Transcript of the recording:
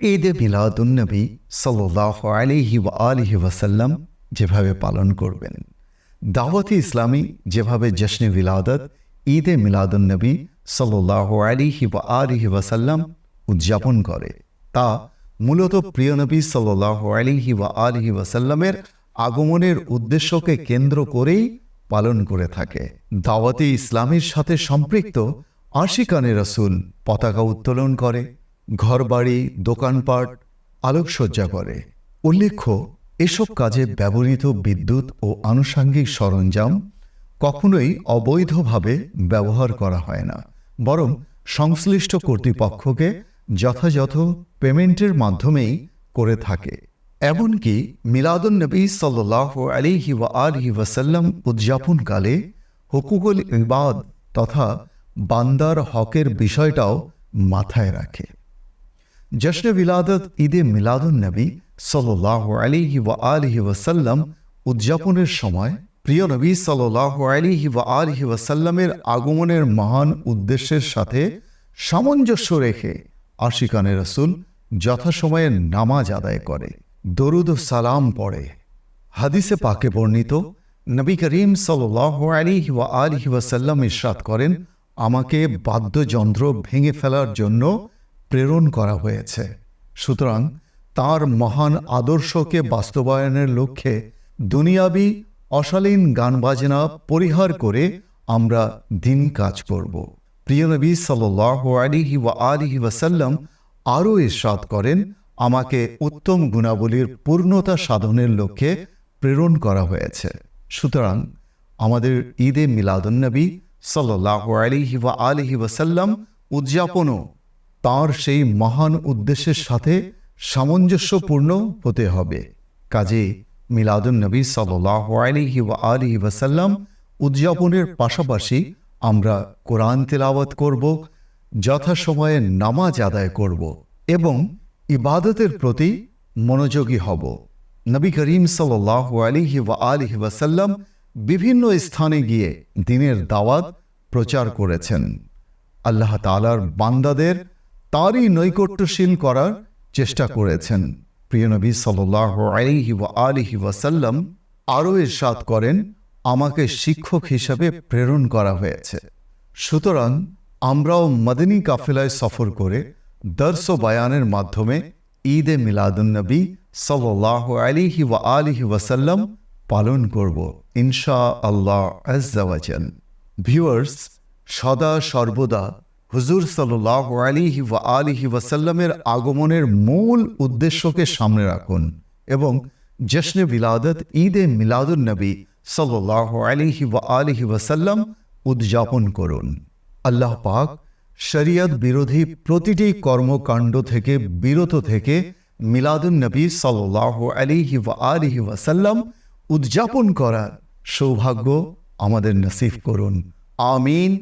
ঈদে মিলাদুন্নবী সাল্লাহ আলিহি ওয়া আলিহি ওয়াসাল্লাম যেভাবে পালন করবেন। দাওয়াতি ইসলামী যেভাবে জশ্নে বিলাদত ঈদে মিলাদুন্নবী সাল্লাহ আলিহি ওয়া আলিহি ওয়াসাল্লাম উদযাপন করে। তা মূলত প্রিয় নবী সাল্লাহ আলিহি ওয়া আলিহি ওয়াসাল্লামের আগমনের উদ্দেশ্যকে কেন্দ্র করেই পালন করে থাকে। দাওয়াতি ইসলামের সাথে সম্পৃক্ত আশিকানে রসুল পতাকা উত্তোলন করে। ঘরবাড়ি, দোকানপাট, আলোকসজ্জা করে। উল্লেখ্য, এসব কাজে ব্যবহৃত বিদ্যুৎ ও আনুষাঙ্গিক সরঞ্জাম কখনোই অবৈধভাবে ব্যবহার করা হয় না, বরং সংশ্লিষ্ট কর্তৃপক্ষকে যথাযথ পেমেন্টের মাধ্যমেই করে থাকে। এমনকি মিলাদুন নবী সাল্লাহ আলিহি ওয়া আলিহি ওয়াসাল্লাম উদযাপনকালে হুকুকুল ইবাদ তথা বান্দার হকের বিষয়টাও মাথায় রাখে। জশ্ন বিলাদত ঈদে মিলাদুন নবী সাল্লাহ আলিহি ওয়া আলিহি ওয়াসাল্লাম উদযাপনের সময় প্রিয় নবী সাল্লাহ আলিহি ওয়া আলিহি ওয়াসাল্লামের আগমনের মহান উদ্দেশ্যের সাথে সামঞ্জস্য রেখে আশিকানে রসুল যথাসময়ে নামাজ আদায় করে, দরুদ সালাম পড়ে। হাদিসে পাকে বর্ণিত, নবী করিম সাল্লাহ আলিহি ওয়া আলিহি ওয়াসাল্লাম ইরশাদ করেন, আমাকে বাদ্যযন্ত্র ভেঙে ফেলার জন্য প্রেরণ করা হয়েছে। সুতরাং তার মহান আদর্শকে বাস্তবায়নের লক্ষ্যে দুনিয়াবি অশালীন গান বাজনা পরিহার করে আমরা দিন কাজ করব। প্রিয় নবী সাল্লাহ আলিহি ওয়া আলিহি ওয়াসাল্লাম আরও ইরশাদ করেন, আমাকে উত্তম গুণাবলীর পূর্ণতা সাধনের লক্ষ্যে প্রেরণ করা হয়েছে। সুতরাং আমাদের ঈদে মিলাদুন্নবী সাল্লাহ আলিহি ওয়া আলিহি ওয়াসাল্লাম উদযাপনও তার সেই মহান উদ্দেশ্যের সাথে সামঞ্জস্যপূর্ণ হতে হবে। কাজে মিলাদুন নবী সাল্লাহ আলিহি ওয়াসাল্লাম উদযাপনের পাশাপাশি আমরা কোরআন তেলাওয়াত করব, যথাসময়ে নামাজ আদায় করব এবং ইবাদতের প্রতি মনোযোগী হব। নবী করিম সাল্লাহ আলিহি ওয়া ওয়াসাল্লাম বিভিন্ন স্থানে গিয়ে দিনের দাওয়াত প্রচার করেছেন। আল্লাহ তালার বান্দাদের তারই নৈকট্যশীল করার চেষ্টা করেছেন। প্রিয় নবী সাল্লাহ আলিহি আলিহি ওয়াসাল্লাম আরও ইরশাদ করেন, আমাকে শিক্ষক হিসাবে প্রেরণ করা হয়েছে। সুতরাং আমরাও মদিনী কাফেলায় সফর করে দর্শ বায়ানের মাধ্যমে ঈদে মিলাদুন্নবী সাল্লাহ আলিহি ওয়া আলিহি ওয়াসাল্লাম পালন করব ইনশা আল্লাহ ভিউয়ার্স, সদা সর্বদা হুজুর সাল্লাহ আলিহি ওয়া আলিহি ওয়াসাল্লামের আগমনের মূল উদ্দেশ্যকে সামনে রাখুন এবং জশ্নে বিলাদত ঈদে মিলাদুন নবী সাল্লাহ আলিহি ওয়া আলিহি ওয়াসাল্লাম উদযাপন করুন। আল্লাহ পাক শরিয়ত বিরোধী প্রতিটি কর্মকাণ্ড থেকে বিরত থেকে মিলাদুন নবী সাল্লাহ আলিহি ওয়া আলিহি ওয়াসাল্লাম উদযাপন করার সৌভাগ্য আমাদের নসিব করুন। আমিন।